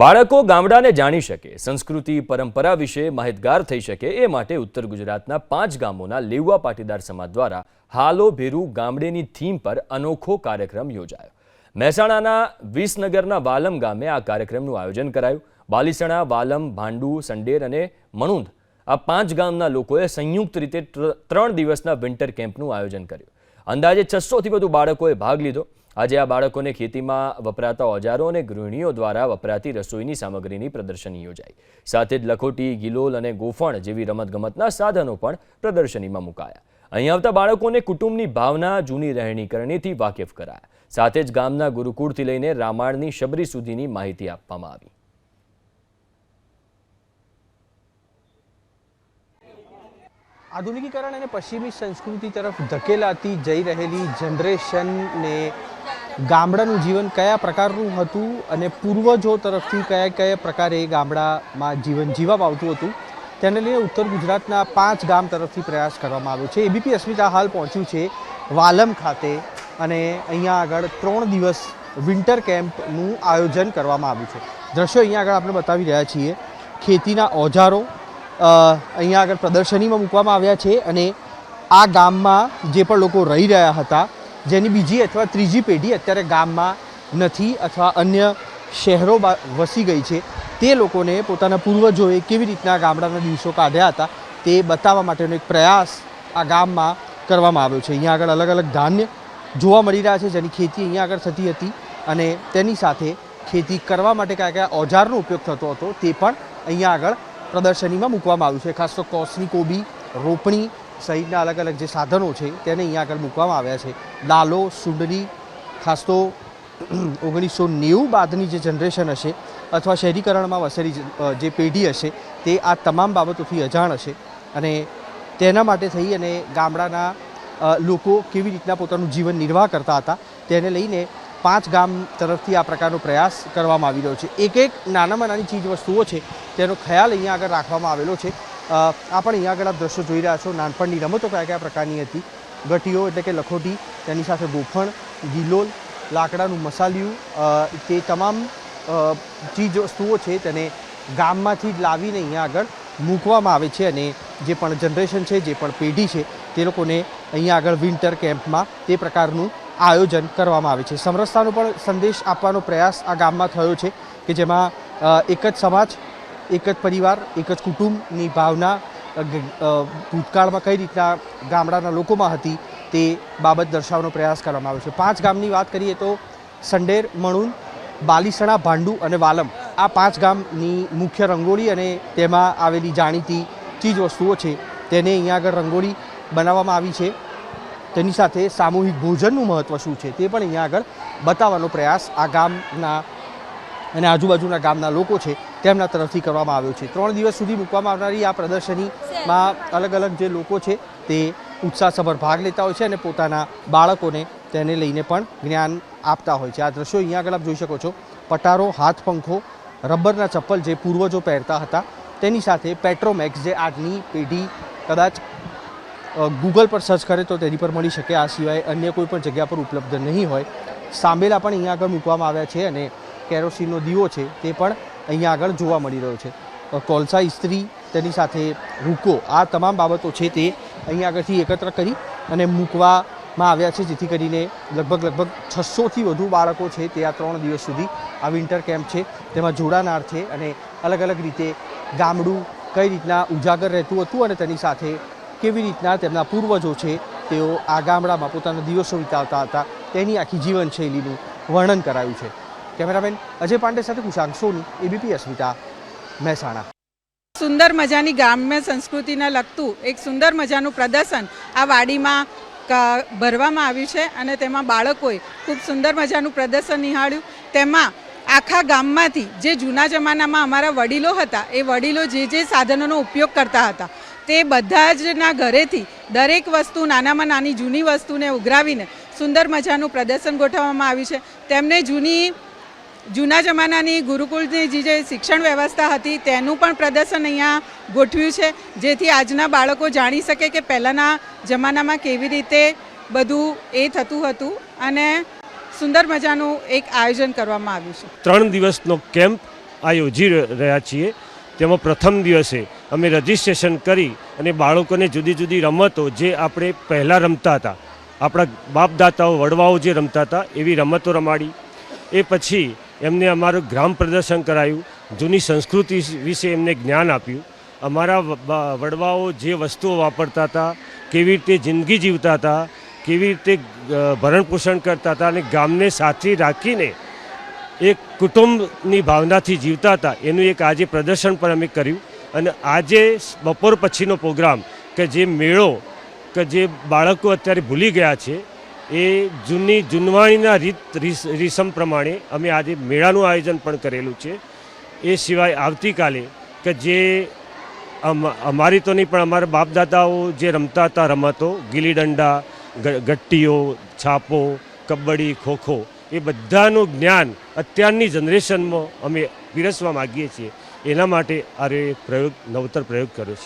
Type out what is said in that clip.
બાળકો ગામડાને જાણી શકે, સંસ્કૃતિ, પરંપરા વિશે માહિતગાર થઈ શકે એ માટે ઉત્તર ગુજરાતના પાંચ ગામોના લેવા પાટીદાર સમાજ દ્વારા હાલો ભેરુ ગામડેની થીમ પર અનોખો કાર્યક્રમ યોજાયો. મહેસાણાના વિસનગરના વાલમ ગામે આ કાર્યક્રમનું આયોજન કરાયું. બાલીસણા, વાલમ, ભાંડુ, સંડેર અને મણુંદ આ પાંચ ગામના લોકોએ સંયુક્ત રીતે ત્રણ દિવસના વિન્ટર કેમ્પનું આયોજન કર્યું. અંદાજે છસોથી વધુ બાળકોએ ભાગ લીધો. આજે આ બાળકોને ખેતીમાં વપરાતા ઓજારો અને ગૃહિણીઓ દ્વારા વપરાતી રસોઈની સામગ્રીની પ્રદર્શની યોજાઈ. સાથે જ લખોટી, ગિલોલ અને ગોફણ જેવી રમતગમતના સાધનો પણ પ્રદર્શનીમાં મુકાયા. અહીં આવતા બાળકોને કુટુંબની ભાવના, જૂની રહેણીકરણીથી વાકેફ કરાયા. સાથે જ ગામના ગુરુકુળથી લઈને રામાયણની શબરી સુધીની માહિતી આપવામાં આવી. આધુનિકીકરણ અને પશ્ચિમી સંસ્કૃતિ તરફ ધકેલાતી જઈ રહેલી જનરેશનને ગામડાનું જીવન કયા પ્રકારનું હતું અને પૂર્વજો તરફથી કયા કયા પ્રકારે ગામડામાં જીવન જીવવામાં આવતું હતું, તેને લઈને ઉત્તર ગુજરાતના પાંચ ગામ તરફથી પ્રયાસ કરવામાં આવ્યો છે. એબીપી અસ્મિતા હાલ પહોંચ્યું છે વાલમ ખાતે અને અહીંયા આગળ ત્રણ દિવસ વિન્ટર કેમ્પનું આયોજન કરવામાં આવ્યું છે. દ્રશ્યો અહીંયા આગળ આપણે બતાવી રહ્યા છીએ. ખેતીના ઓજારો અહીંયા આગળ પ્રદર્શનીમાં મૂકવામાં આવ્યા છે અને આ ગામમાં જે પણ લોકો રહી રહ્યા હતા જેની બીજી અથવા ત્રીજી પેઢી અત્યારે ગામમાં નથી અથવા અન્ય શહેરો વસી ગઈ છે. તે લોકોને પોતાના પૂર્વજોએ કેવી રીતના ગામડાના દિવસો કાઢ્યા હતા તે બતાવવા માટેનો એક પ્રયાસ આ ગામમાં કરવામાં આવ્યો છે. અહીંયા આગળ અલગ અલગ ધાન્ય જોવા મળી રહ્યા છે જેની ખેતી અહીંયા આગળ થતી હતી અને તેની સાથે ખેતી કરવા માટે કયા કયા ઓજારનો ઉપયોગ થતો હતો તે પણ અહીંયા આગળ પ્રદર્શનીમાં મૂકવામાં આવ્યું છે. ખાસ તો કોસની કોબી, રોપણી સહિતના અલગ અલગ જે સાધનો છે તેને અહીંયા આગળ મૂકવામાં આવ્યા છે. લાલો સુંડની ખાસ તો ઓગણીસો નેવું બાદની જે જનરેશન હશે અથવા શહેરીકરણમાં વસેલી જે- પેઢી હશે તે આ તમામ બાબતોથી અજાણ હશે અને તેના માટે થઈ અને ગામડાના લોકો કેવી રીતના પોતાનું જીવન નિર્વાહ કરતા હતા તેને લઈને પાંચ ગામ તરફથી આ પ્રકારનો પ્રયાસ કરવામાં આવી રહ્યો છે. એક એક નાનામાં નાની ચીજ વસ્તુઓ છે તેનો ખ્યાલ અહીંયા આગળ રાખવામાં આવેલો છે. અ, આ પણ અહીંયા આગળ આપ દ્રશ્યો જોઈ રહ્યા છો. નાનપણની રમતો કયા કયા પ્રકારની હતી? ગટીઓ એટલે કે લખોટી તેની સાથે ગોફણ ગિલોલ લાકડાનું મસાલિયું તે તમામ ચીજ વસ્તુઓ છે તેને ગામમાંથી જ લાવીને અહીંયા આગળ મૂકવામાં આવે છે અને જે પણ જનરેશન છે જે પણ પેઢી છે તે લોકોને અહીંયા આગળ વિન્ટર કેમ્પમાં તે પ્રકારનું આયોજન કરવામાં આવે છે. સમરસતાનો પણ સંદેશ આપવાનો પ્રયાસ આ ગામમાં થયો છે કે જેમાં એક જ સમાજ એક જ પરિવાર, એક જ કુટુંબની ભાવના ભૂતકાળમાં કઈ રીતના ગામડાના લોકોમાં હતી તે બાબત દર્શાવવાનો પ્રયાસ કરવામાં આવ્યો છે. પાંચ ગામની વાત કરીએ તો સંડેર, મણુન, બાલીસણા, ભાંડુ અને વાલમ. આ પાંચ ગામની મુખ્ય રંગોળી અને તેમાં આવેલી જાણીતી ચીજ વસ્તુઓ છે તેને અહીંયા આગળ રંગોળી બનાવવામાં આવી છે. તેની સાથે સામૂહિક ભોજનનું મહત્ત્વ શું છે તે પણ અહીંયા આગળ બતાવવાનો પ્રયાસ આ ગામના અને આજુબાજુના ગામના લોકો છે, તેમના તરફથી કરવામાં આવ્યો છે. ત્રણ દિવસ સુધી મૂકવામાં આવનારી આ પ્રદર્શનીમાં અલગ અલગ જે લોકો છે, તે ઉત્સાહસભર ભાગ લેતા હોય છે અને પોતાના બાળકોને તેને લઈને પણ જ્ઞાન આપતા હોય છે. આ દ્રશ્યો અહીંયા આગળ જોઈ શકો છો. પટારો, હાથ પંખો, રબરના ચપ્પલ જે પૂર્વજો પહેરતા હતા, તેની સાથે પેટ્રોમેક્સ જે આજની પેઢી કદાચ ગૂગલ પર સર્ચ કરે તો તેની પર મળી શકે. આ સિવાય અન્ય કોઈ પણ જગ્યા પર ઉપલબ્ધ નહીં હોય. સાંભેલા પણ અહીંયા આગળ મૂકવામાં આવ્યા છે અને કેરોસીનનો દીવો છે તે પણ અહીંયા આગળ જોવા મળી રહ્યો છે. કોલસા ઇસ્ત્રી તેની સાથે રૂકો, આ તમામ બાબતો છે તે અહીંયા આગળથી એકત્ર કરી અને મૂકવામાં આવ્યા છે, જેથી કરીને લગભગ લગભગ છસોથી વધુ બાળકો છે તે આ ત્રણ દિવસ સુધી આ વિન્ટર કેમ્પ છે. તેમાં જોડાનાર છે અને અલગ અલગ રીતે ગામડું કઈ રીતના ઉજાગર રહેતું હતું અને તેની સાથે કેવી રીતના તેમના પૂર્વજો છે તેઓ આ ગામડામાં પોતાના દિવસો વિતાવતા હતા. તેની આખી જીવનશૈલીનું વર્ણન કરાયું છે. કેમેરામેન અજય પાંડે સાથે કુશાંક સોની એબીપી અસ્મિતા મહેસાણા. સુંદર મજાની ગ્રામ્ય સંસ્કૃતિને લગતું એક સુંદર મજાનું પ્રદર્શન આ વાડીમાં ભરવામાં આવ્યું છે અને તેમાં બાળકોએ ખૂબ સુંદર મજાનું પ્રદર્શન નિહાળ્યું. તેમાં આખા ગામમાંથી જે જૂના જમાનામાં અમારા વડીલો હતા, એ વડીલો જે જે સાધનોનો ઉપયોગ કરતા હતા, તે બધા જના ઘરેથી દરેક વસ્તુ નાનામાં નાની જૂની વસ્તુને ઉઘરાવીને સુંદર મજાનું પ્રદર્શન ગોઠવવામાં આવ્યું છે. તેમને જૂની જૂના જમાનાની ગુરુકુળની જે જે શિક્ષણ વ્યવસ્થા હતી તેનું પણ પ્રદર્શન અહીંયા ગોઠવ્યું છે, જેથી આજના બાળકો જાણી શકે કે પહેલાંના જમાનામાં કેવી રીતે બધું એ થતું હતું અને સુંદર મજાનું એક આયોજન કરવામાં આવ્યું છે. ત્રણ દિવસનો કેમ્પ આ યોજી રહ્યા છીએ. તેમાં પ્રથમ દિવસે અમે રજીસ્ટ્રેશન કરી અને બાળકોને જુદી જુદી રમતો જે આપણે પહેલાં રમતા હતા, આપણા બાપદાતાઓ, વડવાઓ જે રમતા હતા, એવી રમતો રમાડી. એ પછી એમને અમારું ગ્રામ પ્રદર્શન કરાયું, જૂની સંસ્કૃતિ વિશે એમને જ્ઞાન આપ્યું. અમારા વડવાઓ જે વસ્તુઓ વાપરતા હતા, કેવી રીતે જિંદગી જીવતા હતા, કેવી રીતે ભરણપોષણ કરતા હતા અને ગામને સાથે રાખીને એક કુટુંબની ભાવનાથી જીવતા હતા, એનું એક આજે પ્રદર્શન પણ અમે કર્યું. અને આજે બપોર પછીનો પ્રોગ્રામ કે જે મેળો, કે જે બાળકો અત્યારે ભૂલી ગયા છે એ જૂની જૂનવાણીના રીત રીસ- રીસમ પ્રમાણે અમે આજે મેળાનું આયોજન પણ કરેલું છે. એ સિવાય આવતીકાલે કે જે અમ- અમારી તો નહીં પણ અમારા બાપદાદાઓ જે રમતા હતા રમતો ગીલી દંડા ગટ્ટીઓ, છાપો, કબડ્ડી, ખોખો, એ બધાનું જ્ઞાન અત્યારની જનરેશનમાં અમે પીરસવા માગીએ છીએ. એના માટે આ પ્રયોગ નવતર પ્રયોગ કર્યો છે.